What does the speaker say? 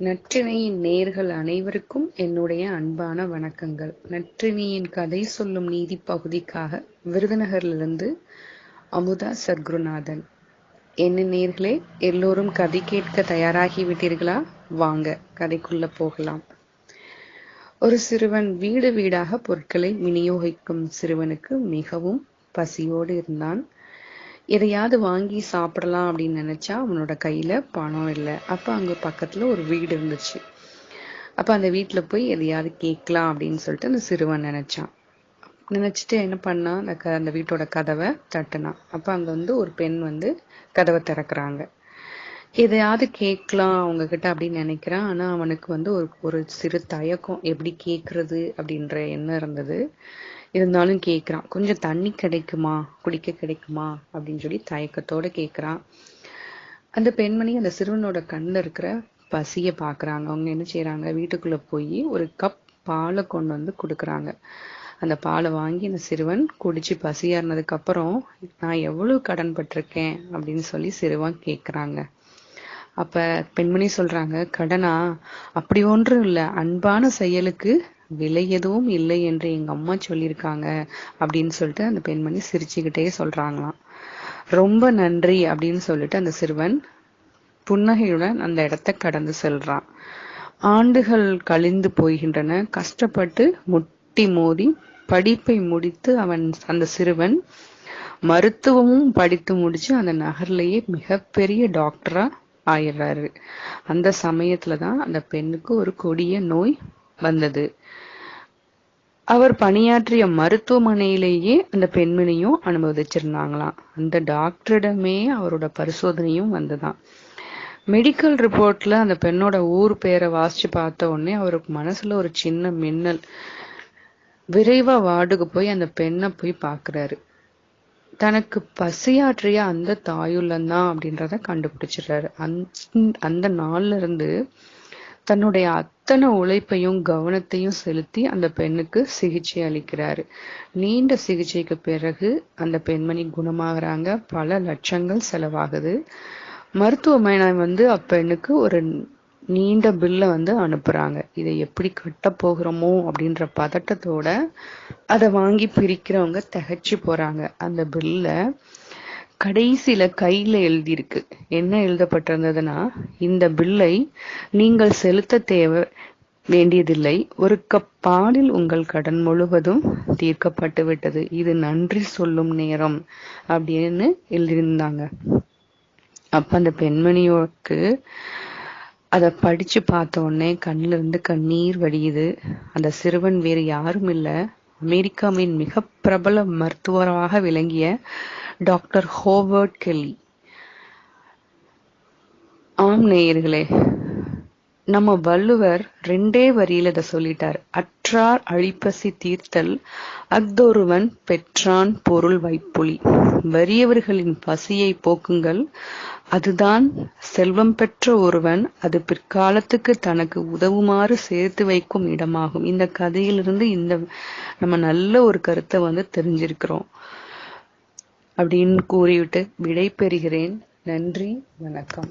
நற்றினையின் நேர்கள் அனைவருக்கும் என்னுடைய அன்பான வணக்கங்கள். நற்றினியின் கதை சொல்லும் நீதி பகுதிக்காக விருதுநகர்லிருந்து அமுதா சத்குருநாதன். என்ன நேர்களே எல்லோரும் கதை கேட்க தயாராகி விட்டீர்களா வாங்க கதைக்குள்ள போகலாம். ஒரு சிறுவன் வீடு வீடாக பொருட்களை விநியோகிக்கும் சிறுவனுக்கு மிகவும் பசியோடு இருந்தான். எதையாவது வாங்கி சாப்பிடலாம் அப்படின்னு நினச்சா அவனோட கையில் பணம் இல்லை. அப்போ அங்கே பக்கத்தில் ஒரு வீடு இருந்துச்சு. அப்போ அந்த வீட்டில் போய் எதையாவது கேட்கலாம் அப்படின்னு சொல்லிட்டு அந்த சிறுவன் நினச்சான். நினச்சிட்டு என்ன பண்ணான் அந்த க அந்த வீட்டோட கதவை தட்டுனான். அப்போ அங்கே வந்து ஒரு பெண் வந்து கதவை திறக்கிறாங்க. எதையாவது கேட்கலாம் அவங்க கிட்ட அப்படின்னு நினைக்கிறான். ஆனால் அவனுக்கு வந்து ஒரு ஒரு சிறு தயக்கம். எப்படி கேட்குறது அப்படின்ற எண்ணம் இருந்தது. இருந்தாலும் கேட்குறான் கொஞ்சம் தண்ணி கிடைக்குமா? குடிக்க கிடைக்குமா? அப்படின்னு சொல்லி தயக்கத்தோட கேட்குறான் அந்த பெண்மணி அந்த சிறுவனோட கண்ணில் இருக்கிற பசியை பார்க்குறாங்க அவங்க என்ன செய்யறாங்க வீட்டுக்குள்ள போய் ஒரு கப் பாலை கொண்டு வந்து கொடுக்குறாங்க. அந்த பாலை வாங்கி அந்த சிறுவன் குடிச்சு பசியாறினதுக்கு அப்புறம் நான் எவ்வளவு கடன் பட்டிருக்கேன்? அப்படின்னு சொல்லி சிறுவன் கேட்குறாங்க அப்ப பெண்மணி சொல்றாங்க கடனா? அப்படி ஒன்றும் இல்லை. அன்பான செயலுக்கு விலை எதுவும் இல்லை என்று எங்க அம்மா சொல்லியிருக்காங்க அப்படின்னு சொல்லிட்டு அந்த பெண்மணி சிரிச்சுக்கிட்டே சொல்றாங்களாம். ரொம்ப நன்றி அப்படின்னு சொல்லிட்டு அந்த சிறுவன் புன்னகையுடன் அந்த இடத்த கடந்து செல்றான். ஆண்டுகள் கழிந்து போகின்றன. கஷ்டப்பட்டு முட்டி மோதி படிப்பை முடித்து அவன் அந்த சிறுவன் மருத்துவமும் படித்து முடிச்சு அந்த நகர்லயே மிகப்பெரிய டாக்டரா ஆயிடுறாரு. அந்த சமயத்துலதான் அந்த பெண்ணுக்கு ஒரு கொடிய நோய் வந்தது. அவர் பணியாற்றிய மருத்துவமனையிலேயே அந்த பெண்மணியும் அனுமதிச்சிருந்தாங்களாம். அந்த டாக்டரிடமே அவரோட பரிசோதனையும் வந்துதான். மெடிக்கல் ரிப்போர்ட்ல அந்த பெண்ணோட ஊர் பேரை வாசிச்சு பார்த்த உடனே அவருக்கு மனசுல ஒரு சின்ன மின்னல் விரைவா வார்டுக்கு போய் அந்த பெண்ணை போய் பாக்குறாரு தனக்கு பசியாற்றிய அந்த தாயுள்ளந்தான் அப்படின்றத கண்டுபிடிச்சிடுறாரு. அந்த நாள்ல இருந்து தன்னுடைய அத்தனை உழைப்பையும் கவனத்தையும் செலுத்தி அந்த பெண்ணுக்கு சிகிச்சை அளிக்கிறாரு. நீண்ட சிகிச்சைக்கு பிறகு அந்த பெண்மணி குணமாகறாங்க. பல லட்சங்கள் செலவாகுது. மருத்துவமனை வந்து அப்பெண்ணுக்கு ஒரு நீண்ட பில்ல வந்து அனுப்புறாங்க. இதை எப்படி கட்ட போகிறோமோ அப்படின்ற பதட்டத்தோட அதை வாங்கி பிரிக்கிறவங்க தகச்சு போறாங்க. அந்த பில்ல கடைசியில கையில எழுதியிருக்கு. என்ன எழுதப்பட்டிருந்ததுன்னா இந்த பில்லை நீங்கள் செலுத்த தேவை வேண்டியதில்லை. ஒரு கப் பாலில் உங்கள் கடன் முழுவதும் தீர்க்கப்பட்டு விட்டது. இது நன்றி சொல்லும் நேரம் அப்படின்னு எழுதியிருந்தாங்க. அப்ப அந்த பெண்மணியோக்கு அதை படிச்சு பார்த்த உடனே கண்ணில இருந்து கண்ணீர் வடியுது. அந்த சிறுவன் வேறு யாரும் இல்லை. அமெரிக்காவின் மிக பிரபல மருத்துவராக விளங்கிய டாக்டர் ஹோவர்ட் கெல்லி. ஆம் நேயர்களே நம்ம வள்ளுவர் ரெண்டே வரியில இதை சொல்லிட்டார். அற்றார் அழிப்பசி தீர்த்தல் அஃதொருவன் பெற்றான் பொருள் வைப்புலி. வறியவர்களின் பசியை போக்குங்கள் அதுதான் செல்வம் பெற்ற ஒருவன் அது பிற்காலத்துக்கு தனக்கு உதவுமாறு சேர்த்து வைக்கும் இடமாகும். இந்த கதையிலிருந்து இந்த நம்ம நல்ல ஒரு கருத்தை வந்து தெரிஞ்சிருக்கிறோம். அப்படின்னு கூறிவிட்டு விடை பெறுகிறேன் நன்றி வணக்கம்.